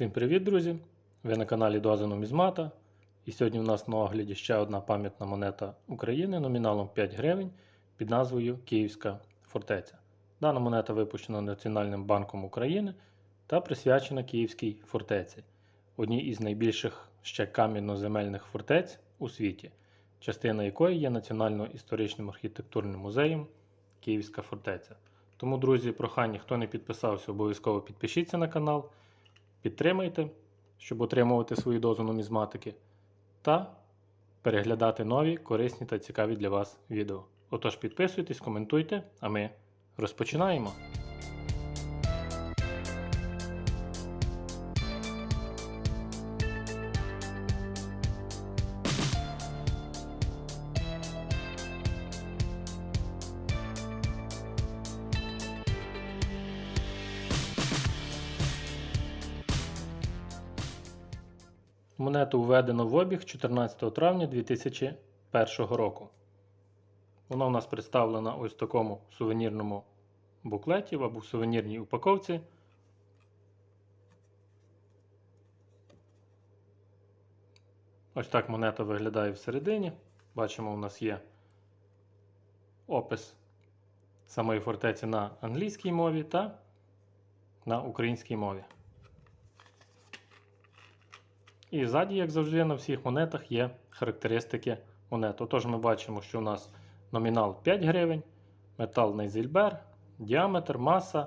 Всім привіт, друзі! Ви на каналі Доза Нумізмата. І сьогодні у нас на огляді ще одна пам'ятна монета України номіналом 5 гривень під назвою Київська фортеця. Дана монета випущена Національним банком України та присвячена Київській фортеці, одній із найбільших ще кам'яно-земельних фортець у світі, частина якої є Національно-історичним архітектурним музеєм Київська фортеця. Тому, друзі, прохання, хто не підписався, обов'язково підпишіться на канал. Підтримайте, щоб отримувати свою дозу нумізматики, та переглядати нові, корисні та цікаві для вас відео. Отож, підписуйтесь, коментуйте, а ми розпочинаємо. Монету введено в обіг 14 травня 2001 року. Вона у нас представлена ось в такому сувенірному буклеті або в сувенірній упаковці. Ось так монета виглядає всередині. Бачимо, у нас є опис самої фортеці на англійській мові та на українській мові. І ззаді, як завжди, на всіх монетах є характеристики монет. Отож, ми бачимо, що у нас номінал 5 гривень, метал Нейзельбер, діаметр, маса,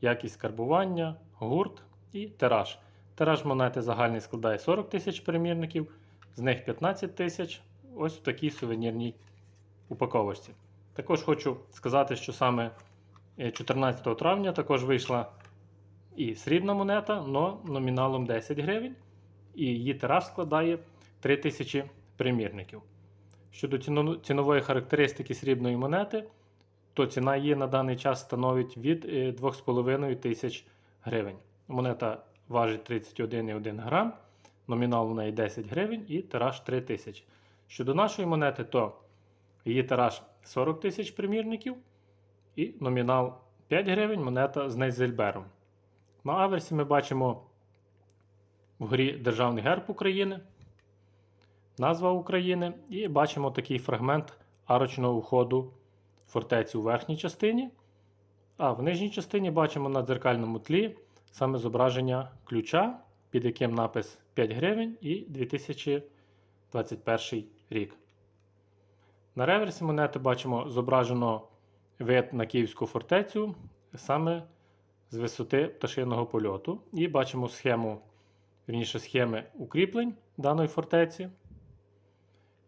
якість карбування, гурт і тираж. Тираж монети загальний складає 40 тисяч примірників, з них 15 тисяч ось в такій сувенірній упаковочці. Також хочу сказати, що саме 14 травня також вийшла і срібна монета, но номіналом 10 гривень і її тираж складає 3000 примірників. Щодо цінової характеристики срібної монети, то ціна її на даний час становить від 2,5 тисяч гривень. Монета важить 31,1 грам, номінал у неї 10 гривень і тираж 3 тисячі. Щодо нашої монети, то її тираж 40 тисяч примірників і номінал 5 гривень монета з Нейзельбером. На аверсі ми бачимо Вгорі Державний герб України, назва України. І бачимо такий фрагмент арочного входу фортеці у верхній частині. А в нижній частині бачимо на дзеркальному тлі саме зображення ключа, під яким напис 5 гривень і 2021 рік. На реверсі монети бачимо зображено вид на Київську фортецю саме з висоти пташиного польоту. І бачимо схему вірніше схеми укріплень даної фортеці.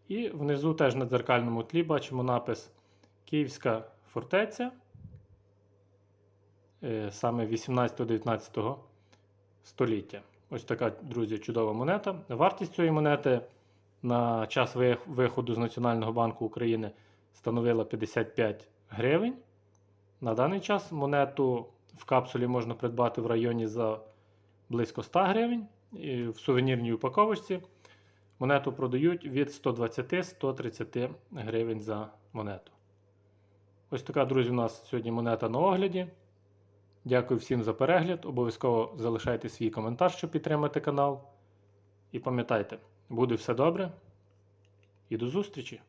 І внизу теж на дзеркальному тлі бачимо напис Київська фортеця. е, Саме 18-19 століття. Ось така, друзі, чудова монета. Вартість цієї монети на час виходу з Національного банку України становила 55 гривень. На даний час монету в капсулі можна придбати в районі за близько 100 гривень. В сувенірній упаковочці монету продають від 120-130 гривень за монету. Ось така, друзі, у нас сьогодні монета на огляді. Дякую всім за перегляд. Обов'язково залишайте свій коментар, щоб підтримати канал. І пам'ятайте, буде все добре. І до зустрічі!